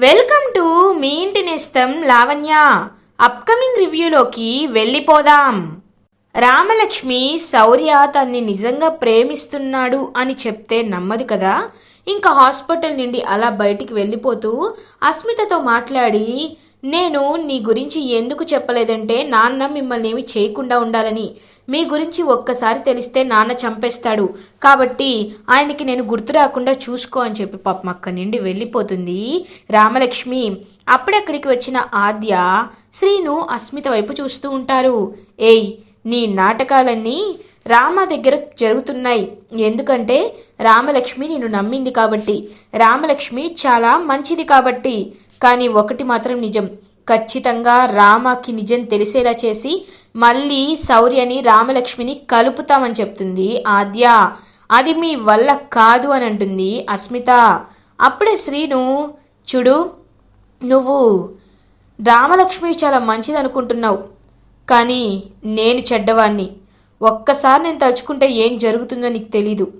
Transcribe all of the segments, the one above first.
Welcome to me ఇంటి నేస్తం Lavanya. Upcoming రివ్యూలోకి వెళ్ళిపోదాం. రామలక్ష్మి శౌర్య తన్ని నిజంగా ప్రేమిస్తున్నాడు అని చెప్తే నమ్మదు కదా? ఇంకా హాస్పిటల్ నుండి అలా బయటికి వెళ్ళిపోతూ అస్మితతో మాట్లాడి నేను నీ గురించి ఎందుకు చెప్పలేదంటే నాన్న మిమ్మల్ని ఏమి చేయకుండా ఉండాలని. మీ గురించి ఒక్కసారి తెలిస్తే నాన్న చంపేస్తాడు. కాబట్టి ఆయనకి నేను గుర్తు రాకుండా చూసుకో అని చెప్పి పాపం అక్కడి నుండి వెళ్ళిపోతుంది రామలక్ష్మి. అప్పుడక్కడికి వచ్చిన ఆద్య శ్రీను అస్మిత వైపు చూస్తూ ఉంటారు. ఏయ్ నీ నాటకాలన్నీ రామ దగ్గర జరుగుతున్నాయి. ఎందుకంటే రామలక్ష్మి నిన్ను నమ్మింది కాబట్టి. రామలక్ష్మి చాలా మంచిది కాబట్టి. కానీ ఒకటి మాత్రం నిజం. ఖచ్చితంగా రామకి నిజం తెలిసేలా చేసి మళ్ళీ శౌర్యని రామలక్ష్మిని కలుపుతామని చెప్తుంది ఆద్య. అది మీ వల్ల కాదు అని అంటుంది అస్మిత. అప్పుడే శ్రీను చూడు నువ్వు రామలక్ష్మి చాలా మంచిది అనుకుంటున్నావు కానీ నేను చెడ్డవాణ్ణి. ఒక్కసారి నేను తలుచుకుంటే ఏం జరుగుతుందో నీకు తెలీదు.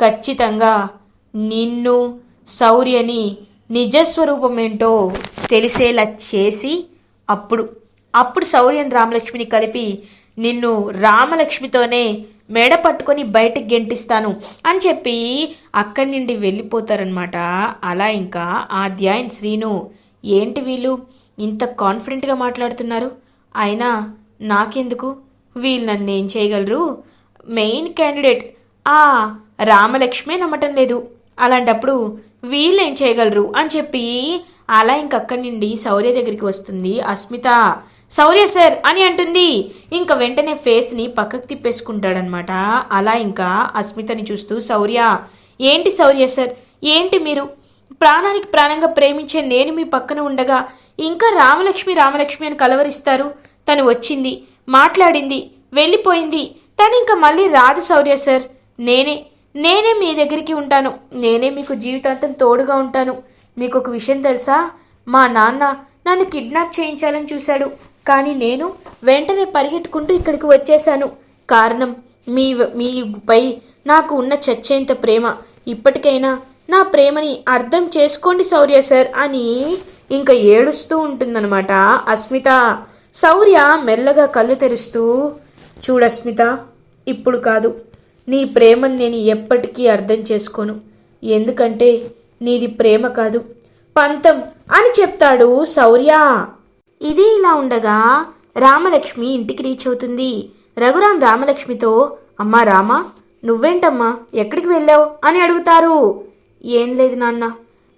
ఖచ్చితంగా నిన్ను శౌర్యని నిజస్వరూపం ఏంటో తెలిసేలా చేసి అప్పుడు అప్పుడు శౌర్యం రామలక్ష్మిని కలిపి నిన్ను రామలక్ష్మితోనే మెడ పట్టుకొని బయటకు గెంటిస్తాను అని చెప్పి అక్కడి నుండి వెళ్ళిపోతారనమాట అలా ఇంకా ఆద్య అండ్ శ్రీను ఏంటి వీళ్ళు? ఇంత కాన్ఫిడెంట్గా మాట్లాడుతున్నారు. అయినా నాకెందుకు? వీళ్ళు నన్ను ఏం చేయగలరు? మెయిన్ క్యాండిడేట్ ఆ రామలక్ష్మే నమ్మటం లేదు. అలాంటప్పుడు వీళ్ళు ఏం చేయగలరు అని చెప్పి అలా ఇంకక్కడి నుండి శౌర్య దగ్గరికి వస్తుంది. అస్మిత శౌర్య సార్ అని అంటుంది. ఇంకా వెంటనే ఫేస్ని పక్కకు తిప్పేసుకుంటాడనమాట. అలా ఇంకా అస్మితని చూస్తూ శౌర్య ఏంటి శౌర్య సార్? ఏంటి మీరు? ప్రాణానికి ప్రాణంగా ప్రేమించే నేను మీ పక్కన ఉండగా ఇంకా రామలక్ష్మి రామలక్ష్మి అని కలవరిస్తారు. తను వచ్చింది మాట్లాడింది వెళ్ళిపోయింది. తను ఇంకా మళ్ళీ రాదు శౌర్య సార్. నేనే నేనే మీ దగ్గరికి ఉంటాను. నేనే మీకు జీవితాంతం తోడుగా ఉంటాను. మీకు ఒక విషయం తెలుసా? మా నాన్న నన్ను కిడ్నాప్ చేయించాలని చూశాడు. కానీ నేను వెంటనే పరిగెట్టుకుంటూ ఇక్కడికి వచ్చేశాను. కారణం మీ మీపై నాకు ఉన్న చచ్చేంత ప్రేమ. ఇప్పటికైనా నా ప్రేమని అర్థం చేసుకోండి శౌర్య సార్ అని ఇంకా ఏడుస్తూ ఉంటుందన్నమాట. అస్మిత శౌర్య మెల్లగా కళ్ళు తెరుస్తూ చూడస్మిత ఇప్పుడు కాదు. నీ ప్రేమను నేను ఎప్పటికీ అర్థం చేసుకోను. ఎందుకంటే నీది ప్రేమ కాదు. పంతం అని చెప్తాడు శౌర్య. ఇది ఇలా ఉండగా రామలక్ష్మి ఇంటికి రీచ్ అవుతుంది. రఘురాం రామలక్ష్మితో అమ్మా రామా నువ్వేంటమ్మా ఎక్కడికి వెళ్ళావు? అని అడుగుతారు. ఏం లేదు నాన్న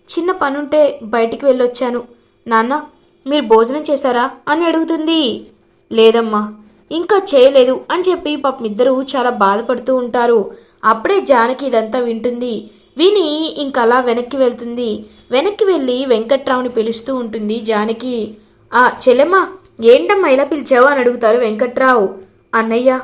చిన్న పనుంటే బయటికి వెళ్ళొచ్చాను. నాన్న మీరు భోజనం చేశారా? అని అడుగుతుంది. లేదమ్మా ఇంకా చేయలేదు అని చెప్పి పాపం ఇద్దరు చాలా బాధపడుతూ ఉంటారు. అప్పుడే జానకి ఇదంతా వింటుంది. విని ఇంకలా వెనక్కి వెళ్తుంది. వెనక్కి వెళ్ళి వెంకట్రావుని పిలుస్తూ ఉంటుంది జానకి. ఆ చెల్లెమ్మ ఏంటమ్మా ఇలా పిలిచావు? అని అడుగుతారు వెంకట్రావు. అన్నయ్య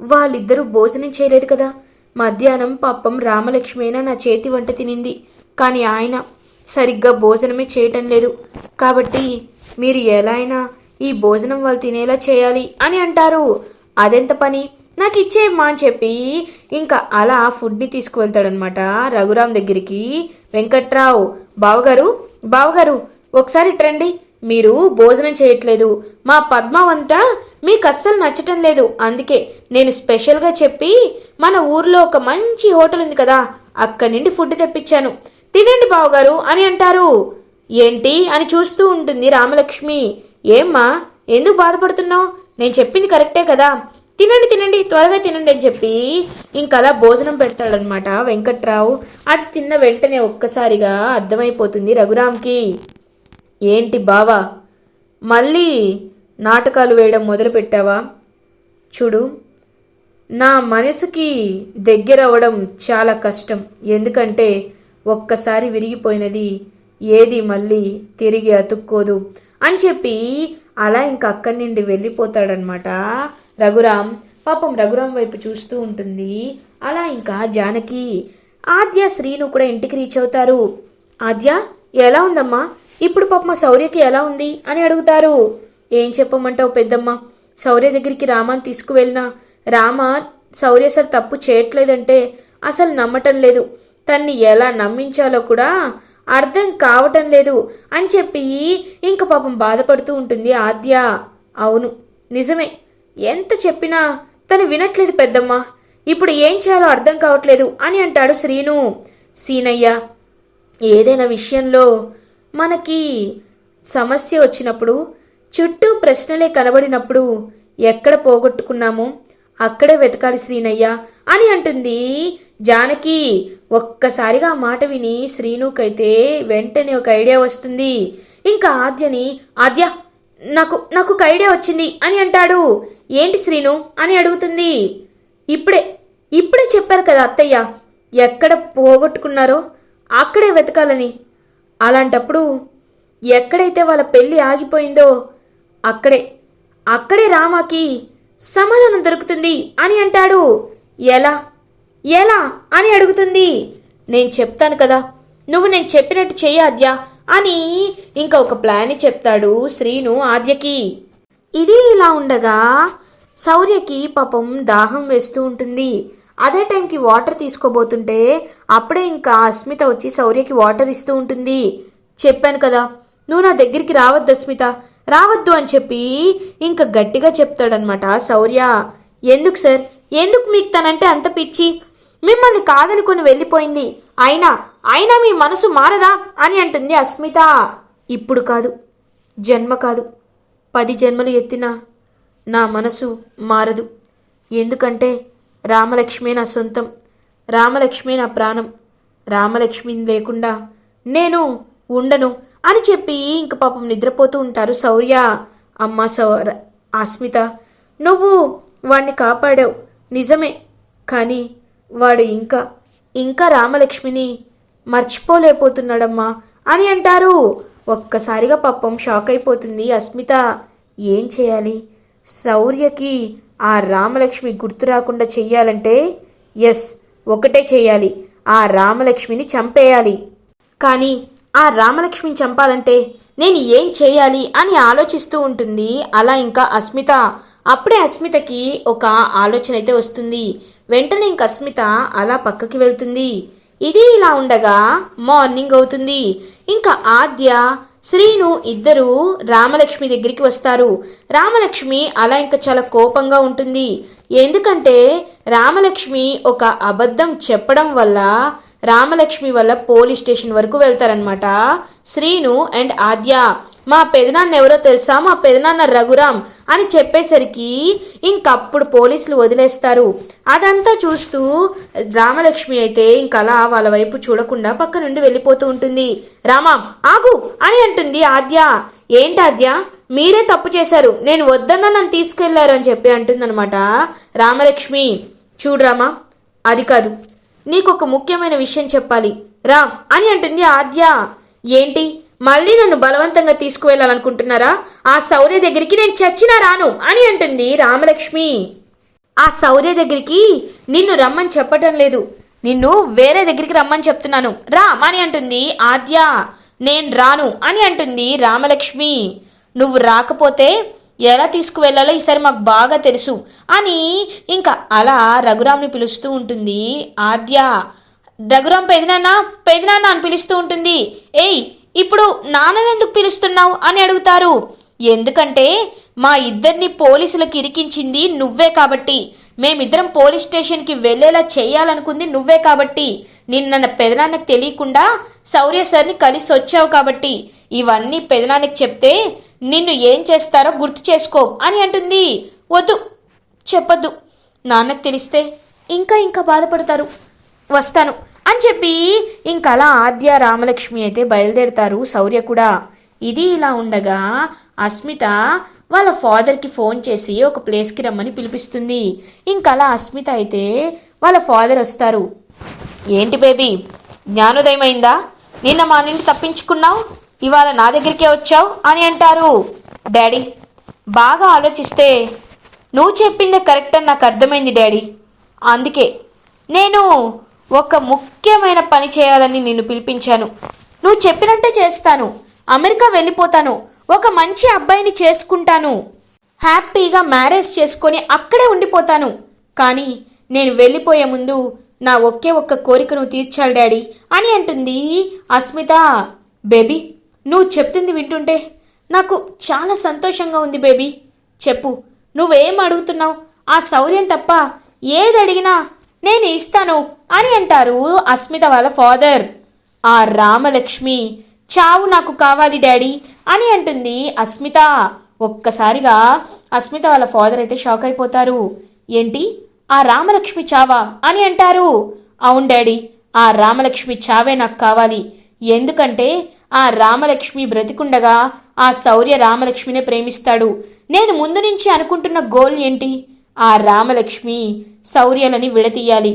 వాళ్ళిద్దరూ భోజనం చేయలేదు కదా. మధ్యాహ్నం పాపం రామలక్ష్మైనా నా చేతి వంట తినింది. కానీ ఆయన సరిగ్గా భోజనమే చేయటం లేదు. కాబట్టి మీరు ఎలా అయినా ఈ భోజనం వాళ్ళు తినేలా చేయాలి అని అంటారు. అదెంత పని? నాకు ఇచ్చేయమ్మా అని చెప్పి ఇంకా అలా ఫుడ్ని తీసుకువెళ్తాడనమాట రఘురామ్ దగ్గరికి. వెంకట్రావు బావగారు బావగారు ఒకసారి ఇట్రండి. మీరు భోజనం చేయట్లేదు. మా పద్మావంతా మీకు అస్సలు నచ్చటం లేదు. అందుకే నేను స్పెషల్గా చెప్పి మన ఊర్లో ఒక మంచి హోటల్ ఉంది కదా అక్కడి నుండి ఫుడ్ తెప్పించాను. తినండి బావగారు అని అంటారు. ఏంటి? అని చూస్తూ ఉంటుంది రామలక్ష్మి. ఏమ్మా ఎందుకు బాధపడుతున్నావు? నేను చెప్పింది కరెక్టే కదా. తినండి తినండి త్వరగా తినండి అని చెప్పి ఇంకలా భోజనం పెడతాడనమాట వెంకట్రావు. అది తిన్న వెంటనే ఒక్కసారిగా అర్థమైపోతుంది రఘురామ్కి. ఏంటి బావా? మళ్ళీ నాటకాలు వేయడం మొదలుపెట్టావా? చూడు నా మనసుకి దగ్గరవ్వడం చాలా కష్టం. ఎందుకంటే ఒక్కసారి విరిగిపోయినది ఏది మళ్ళీ తిరిగి అతుక్కోదు. అని చెప్పి అలా ఇంక అక్కడి నుండి వెళ్ళిపోతాడనమాట. రఘురాం పాపం రఘురామ్ వైపు చూస్తూ ఉంటుంది. అలా ఇంకా జానకి ఆద్య శ్రీను కూడా ఇంటికి రీచ్ అవుతారు. ఆద్య ఎలా ఉందమ్మా? ఇప్పుడు పాప మా శౌర్యకి ఎలా ఉంది అని అడుగుతారు. ఏం చెప్పమంటావు పెద్దమ్మ? శౌర్య దగ్గరికి రామాని తీసుకువెళ్ళినా రామ శౌర్య సార్ తప్పు చేయట్లేదంటే అసలు నమ్మటం లేదు. తన్ని ఎలా నమ్మించాలో కూడా అర్థం కావటం లేదు అని చెప్పి ఇంక పాపం బాధపడుతూ ఉంటుంది ఆద్య. అవును నిజమే. ఎంత చెప్పినా తను వినట్లేదు పెద్దమ్మ. ఇప్పుడు ఏం చేయాలో అర్థం కావట్లేదు అని అంటాడు శ్రీను. సీనయ్య ఏదైనా విషయంలో మనకి సమస్య వచ్చినప్పుడు చుట్టూ ప్రశ్నలే కనబడినప్పుడు ఎక్కడ పోగొట్టుకున్నామో? అక్కడే వెతకాలి శ్రీనయ్య అని అంటుంది జానకి ఒక్కసారిగా ఆ మాట విని శ్రీనుకైతే వెంటనే ఒక ఐడియా వస్తుంది. ఇంకా ఆద్యని ఆద్య నాకు నాకు ఒక ఐడియా వచ్చింది అని అంటాడు. ఏంటి శ్రీను? అని అడుగుతుంది. ఇప్పుడే ఇప్పుడే చెప్పారు కదా అత్తయ్య ఎక్కడ పోగొట్టుకున్నారో అక్కడే వెతకాలని. అలాంటప్పుడు ఎక్కడైతే వాళ్ళ పెళ్ళి ఆగిపోయిందో అక్కడే అక్కడే రామాకి సమాధానం దొరుకుతుంది అని అంటాడు. ఎలా? ఎలా? అని అడుగుతుంది. నేను చెప్తాను కదా. నువ్వు నేను చెప్పినట్టు చెయ్యి ఆద్య. అని ఇంకా ఒక ప్లాన్ చెప్తాడు శ్రీను ఆద్యకి. ఇది ఇలా ఉండగా శౌర్యకి పాపం దాహం వేస్తూ ఉంటుంది. అదే టైంకి వాటర్ తీసుకోబోతుంటే అప్పుడే ఇంకా అస్మిత వచ్చి శౌర్యకి వాటర్ ఇస్తూ ఉంటుంది. చెప్పాను కదా. నువ్వు నా దగ్గరికి రావద్దు అస్మిత. రావద్దు అని చెప్పి ఇంకా గట్టిగా చెప్తాడనమాట శౌర్య ఎందుకు సార్? ఎందుకు మీకు తనంటే అంత పిచ్చి? మిమ్మల్ని కాదనుకుని వెళ్ళిపోయింది. అయినా అయినా మీ మనసు మారదా? అని అంటుంది అస్మిత. ఇప్పుడు కాదు. జన్మ కాదు. పది జన్మలు ఎత్తినా నా మనసు మారదు. ఎందుకంటే రామలక్ష్మే నా సొంతం. రామలక్ష్మే నా ప్రాణం. రామలక్ష్మి లేకుండా నేను ఉండను అని చెప్పి ఇంక పాపం నిద్రపోతూ ఉంటారు శౌర్య. అమ్మ సౌర అస్మిత నువ్వు వాణ్ణి కాపాడావు. నిజమే. కానీ వాడు ఇంకా ఇంకా రామలక్ష్మిని మర్చిపోలేకపోతున్నాడమ్మా అని అంటారు. ఒక్కసారిగా పాపం షాక్ అయిపోతుంది అస్మిత. ఏం చేయాలి? శౌర్యకి ఆ రామలక్ష్మి గుర్తు రాకుండా చెయ్యాలంటే ఎస్ ఒకటే చేయాలి. ఆ రామలక్ష్మిని చంపేయాలి. కానీ ఆ రామలక్ష్మిని చంపాలంటే నేను ఏం చేయాలి అని ఆలోచిస్తూ ఉంటుంది. అలా ఇంకా అస్మిత. అప్పుడే అస్మితకి ఒక ఆలోచన అయితే వస్తుంది. వెంటనే ఇంక అస్మిత అలా పక్కకి వెళ్తుంది. ఇది ఇలా ఉండగా మార్నింగ్ అవుతుంది. ఇంకా ఆద్య శ్రీను ఇద్దరు రామలక్ష్మి దగ్గరికి వస్తారు. రామలక్ష్మి అలా ఇంకా చాలా కోపంగా ఉంటుంది. ఎందుకంటే రామలక్ష్మి ఒక అబద్ధం చెప్పడం వల్ల రామలక్ష్మి వల్ల పోలీస్ స్టేషన్ వరకు వెళ్తారనమాట శ్రీను అండ్ ఆద్య మా పెదనాన్న ఎవరో తెలుసా? మా పెదనాన్న రఘురామ్ అని చెప్పేసరికి ఇంకప్పుడు పోలీసులు వదిలేస్తారు. అదంతా చూస్తూ రామలక్ష్మి అయితే ఇంకలా వాళ్ళ వైపు చూడకుండా పక్క నుండి వెళ్ళిపోతూ ఉంటుంది. రామా ఆగు అని అంటుంది ఆద్య. ఏంటి ఆద్య? మీరే తప్పు చేశారు. నేను వద్దన్న నన్ను తీసుకెళ్ళారు అని చెప్పి అంటుందన్నమాట రామలక్ష్మి. చూడరామా అది కాదు. నీకు ఒక ముఖ్యమైన విషయం చెప్పాలి. రా అని అంటుంది ఆద్య. ఏంటి? మళ్ళీ నన్ను బలవంతంగా తీసుకువెళ్ళాలనుకుంటున్నారా? ఆ శౌర్య దగ్గరికి నేను చచ్చినా రాను అని అంటుంది రామలక్ష్మి. ఆ శౌర్య దగ్గరికి నిన్ను రమ్మని చెప్పటం లేదు. నిన్ను వేరే దగ్గరికి రమ్మని చెప్తున్నాను. రా అని అంటుంది ఆద్య. నేను రాను అని అంటుంది రామలక్ష్మి. నువ్వు రాకపోతే ఎలా తీసుకువెళ్ళాలో ఈసారి మాకు బాగా తెలుసు. అని ఇంకా అలా రఘురామ్ని పిలుస్తూ ఉంటుంది. ఆద్య రఘురామ్ పెదినాన్న పెదినాన్న అని పిలుస్తూ ఉంటుంది. ఏయ్ ఇప్పుడు నాన్నని ఎందుకు పిలుస్తున్నావు? అని అడుగుతారు. ఎందుకంటే మా ఇద్దరిని పోలీసులకు ఇరికించింది నువ్వే కాబట్టి. మేమిద్దరం పోలీస్ స్టేషన్కి వెళ్ళేలా చేయాలనుకుంది నువ్వే కాబట్టి. నిన్న పెదనాన్నకి తెలియకుండా శౌర్య సార్ని కలిసి వచ్చావు కాబట్టి. ఇవన్నీ పెదనాన్నకి చెప్తే నిన్ను ఏం చేస్తారో గుర్తు చేసుకో అని అంటుంది. వద్దు చెప్పొద్దు. నాన్నకు తెలిస్తే ఇంకా ఇంకా బాధపడతారు. వస్తాను అని చెప్పి ఇంకలా ఆద్య రామలక్ష్మి అయితే బయలుదేరుతారు. శౌర్య కూడా ఇది ఇలా ఉండగా అస్మిత వాళ్ళ ఫాదర్కి ఫోన్ చేసి ఒక ప్లేస్కి రమ్మని పిలిపిస్తుంది. ఇంకలా అస్మిత అయితే వాళ్ళ ఫాదర్ వస్తారు. ఏంటి బేబీ? జ్ఞానోదయం అయిందా నిన్న మా నుండి తప్పించుకున్నావు? ఇవాళ నా దగ్గరికే వచ్చావు అని అంటారు. డాడీ బాగా ఆలోచిస్తే నువ్వు చెప్పిందే కరెక్ట్ అని నాకు అర్థమైంది డాడీ. అందుకే నేను ఒక ముఖ్యమైన పని చేయాలని నిన్ను పిలిపించాను. నువ్వు చెప్పినట్టే చేస్తాను. అమెరికా వెళ్ళిపోతాను. ఒక మంచి అబ్బాయిని చేసుకుంటాను. హ్యాపీగా మ్యారేజ్ చేసుకొని అక్కడే ఉండిపోతాను. కానీ నేను వెళ్ళిపోయే ముందు నా ఒకే ఒక్క కోరికను తీర్చాలి డాడీ అని అంటుంది అస్మిత. బేబీ నువ్వు చెప్తుంది వింటుంటే నాకు చాలా సంతోషంగా ఉంది బేబీ. చెప్పు నువ్వేం అడుగుతున్నావు? ఆ శౌర్యం తప్ప ఏది అడిగినా నేను ఇస్తాను అని అంటారు అస్మిత వాళ్ళ ఫాదర్. ఆ రామలక్ష్మి చావు నాకు కావాలి డాడీ అని అంటుంది అస్మిత. ఒక్కసారిగా అస్మిత వాళ్ళ ఫాదర్ అయితే షాక్ అయిపోతారు. ఏంటి? ఆ రామలక్ష్మి చావా అని అంటారు. అవును డాడీ ఆ రామలక్ష్మి చావే నాకు కావాలి. ఎందుకంటే ఆ రామలక్ష్మి బ్రతికుండగా ఆ శౌర్య రామలక్ష్మినే ప్రేమిస్తాడు. నేను ముందు నుంచి అనుకుంటున్న గోల్ ఏంటి? ఆ రామలక్ష్మి శౌర్యలని విడతీయాలి.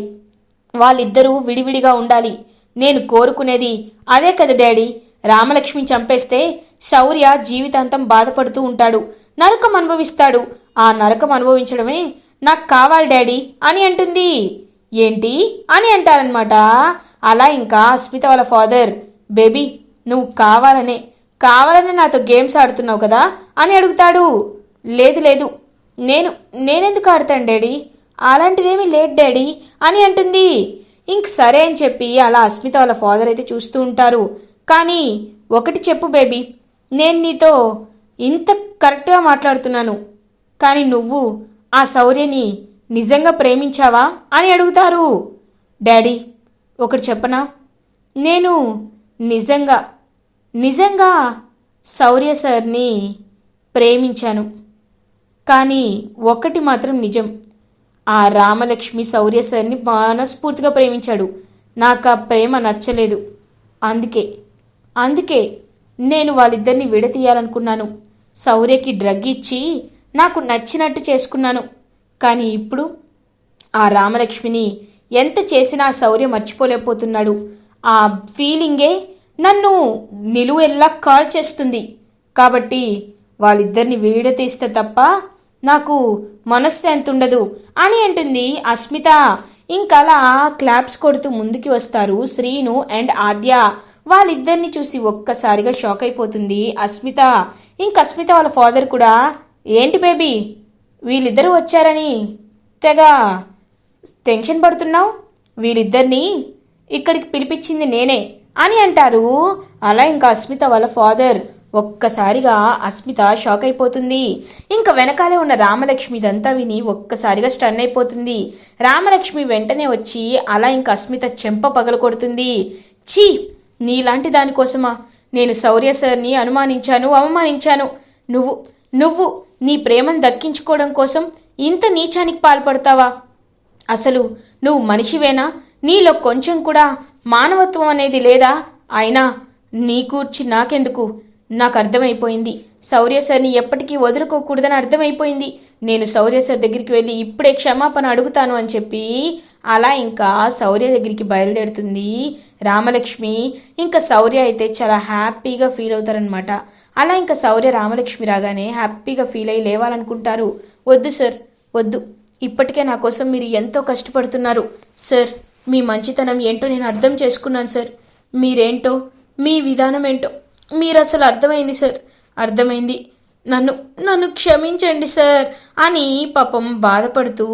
వాళ్ళిద్దరూ విడివిడిగా ఉండాలి. నేను కోరుకునేది అదే కదా డాడీ. రామలక్ష్మి చంపేస్తే శౌర్య జీవితాంతం బాధపడుతూ ఉంటాడు. నరకం అనుభవిస్తాడు. ఆ నరకం అనుభవించడమే నాకు కావాలి డాడీ అని అంటుంది. ఏంటి? అని అంటారనమాట అలా ఇంకా అస్మిత వాళ్ళ ఫాదర్. బేబీ నువ్వు కావాలనే. కావాలనే నాతో గేమ్స్ ఆడుతున్నావు కదా అని అడుగుతాడు. లేదు లేదు. నేను నేనెందుకు ఆడతాను డాడీ? అలాంటిదేమీ లేదు డాడీ అని అంటుంది. ఇంక సరే అని చెప్పి అలా అస్మిత వాళ్ళ ఫాదర్ అయితే చూస్తూ ఉంటారు. కానీ ఒకటి చెప్పు బేబీ. నేను నీతో ఇంత కరెక్ట్గా మాట్లాడుతున్నాను. కానీ నువ్వు ఆ శౌర్యని నిజంగా ప్రేమించావా అని అడుగుతారు. డాడీ ఒకటి చెప్పనా? నేను నిజంగా నిజంగా శౌర్య సార్ని ప్రేమించాను. కానీ ఒక్కటి మాత్రం నిజం. ఆ రామలక్ష్మి శౌర్య సార్ని మనస్ఫూర్తిగా ప్రేమించాడు. నాకు ఆ ప్రేమ నచ్చలేదు. అందుకే అందుకే నేను వాళ్ళిద్దరిని విడతీయాలనుకున్నాను. శౌర్యకి డ్రగ్ ఇచ్చి నాకు నచ్చినట్టు చేసుకున్నాను. కానీ ఇప్పుడు ఆ రామలక్ష్మిని ఎంత చేసినా శౌర్య మర్చిపోలేకపోతున్నాడు. ఆ ఫీలింగే నన్ను నిలువెల్లా కాల్ చేస్తుంది. కాబట్టి వాళ్ళిద్దరిని వీడతీస్తే తప్ప నాకు మనశ్శాంతి ఉండదు అని అంటుంది అస్మిత. ఇంకలా క్లాప్స్ కొడుతూ ముందుకి వస్తారు శ్రీను అండ్ ఆద్య. వాళ్ళిద్దరిని చూసి ఒక్కసారిగా షాక్ అయిపోతుంది అస్మిత. ఇంక అస్మిత వాళ్ళ ఫాదర్ కూడా ఏంటి బేబీ? వీళ్ళిద్దరూ వచ్చారని. తెగ టెన్షన్ పడుతున్నావు? వీళ్ళిద్దరినీ ఇక్కడికి పిలిపించింది నేనే అని అంటారు. అలా ఇంకా అస్మిత వాళ్ళ ఫాదర్. ఒక్కసారిగా అస్మిత షాక్ అయిపోతుంది. ఇంకా వెనకాలే ఉన్న రామలక్ష్మి ఇదంతా విని ఒక్కసారిగా స్టన్ అయిపోతుంది. రామలక్ష్మి వెంటనే వచ్చి అలా ఇంకా అస్మిత చెంప పగల కొడుతుంది ఛీ! నీలాంటి దానికోసమా నేను శౌర్య సార్ని అనుమానించాను అవమానించాను. నువ్వు నువ్వు నీ ప్రేమను దక్కించుకోవడం కోసం ఇంత నీచానికి పాల్పడతావా? అసలు నువ్వు మనిషివేనా? నీలో కొంచెం కూడా మానవత్వం అనేది లేదా? అయినా నీ కూర్చి నాకెందుకు? నాకు అర్థమైపోయింది. శౌర్య సార్ని ఎప్పటికీ వదులుకోకూడదని అర్థమైపోయింది. నేను శౌర్య సార్ దగ్గరికి వెళ్ళి ఇప్పుడే క్షమాపణ అడుగుతాను అని చెప్పి అలా ఇంకా శౌర్య దగ్గరికి బయలుదేరుతుంది రామలక్ష్మి. ఇంకా శౌర్య అయితే చాలా హ్యాపీగా ఫీల్ అవుతారనమాట అలా ఇంకా శౌర్య రామలక్ష్మి రాగానే హ్యాపీగా ఫీల్ అయ్యి లేవాలనుకుంటారు. వద్దు సార్ వద్దు. ఇప్పటికే నా కోసం మీరు ఎంతో కష్టపడుతున్నారు. సార్ మీ మంచితనం ఏంటో నేను అర్థం చేసుకున్నాను సార్. మీరేంటో మీ విధానం ఏంటో మీరు అసలు అర్థమైంది సార్. అర్థమైంది. నన్ను నన్ను క్షమించండి సార్ అని పాపం బాధపడుతూ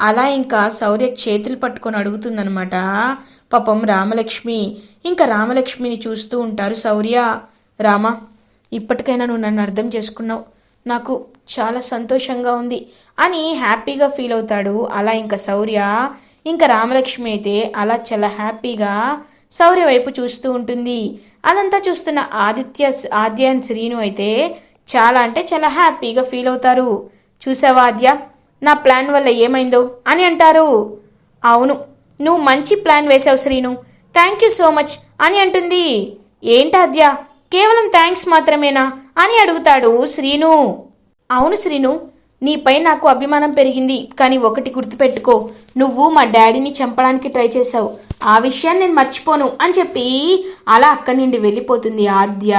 అలా ఇంకా శౌర్య చేతులు పట్టుకొని అడుగుతుందనమాట పాపం రామలక్ష్మి ఇంకా రామలక్ష్మిని చూస్తూ ఉంటారు శౌర్య. రామ ఇప్పటికైనా నువ్వు నన్ను అర్థం చేసుకున్నావు. నాకు చాలా సంతోషంగా ఉంది అని హ్యాపీగా ఫీల్ అవుతాడు. అలా ఇంకా శౌర్య ఇంకా రామలక్ష్మి అయితే అలా చాలా హ్యాపీగా శౌర్య వైపు చూస్తూ ఉంటుంది. అదంతా చూస్తున్న ఆదిత్య ఆద్య అండ్ శ్రీను అయితే చాలా అంటే చాలా హ్యాపీగా ఫీల్ అవుతారు. చూసావా ఆద్య? నా ప్లాన్ వల్ల ఏమైందో? అని అంటారు. అవును నువ్వు మంచి ప్లాన్ వేసావు Srinu. Thank you so much అని అంటుంది. ఏంటాద్య కేవలం థ్యాంక్స్ మాత్రమేనా? అని అడుగుతాడు శ్రీను. అవును శ్రీను నీపై నాకు అభిమానం పెరిగింది కానీ ఒకటి గుర్తుపెట్టుకో. నువ్వు మా డాడీని చంపడానికి ట్రై చేశావు. ఆ విషయాన్ని నేను మర్చిపోను అని చెప్పి అలా అక్కడి నుండి వెళ్ళిపోతుంది ఆద్య.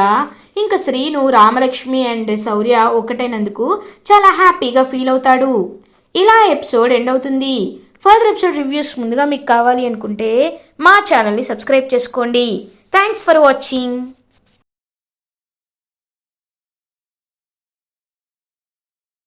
ఇంకా శ్రీను రామలక్ష్మి అండ్ శౌర్య ఒకటైనందుకు చాలా హ్యాపీగా ఫీల్ అవుతాడు. ఇలా ఎపిసోడ్ ఎండ్ అవుతుంది. ఫర్దర్ ఎపిసోడ్ రివ్యూస్ ముందుగా మీకు కావాలి అనుకుంటే మా ఛానల్ని సబ్స్క్రైబ్ చేసుకోండి. Thanks for watching.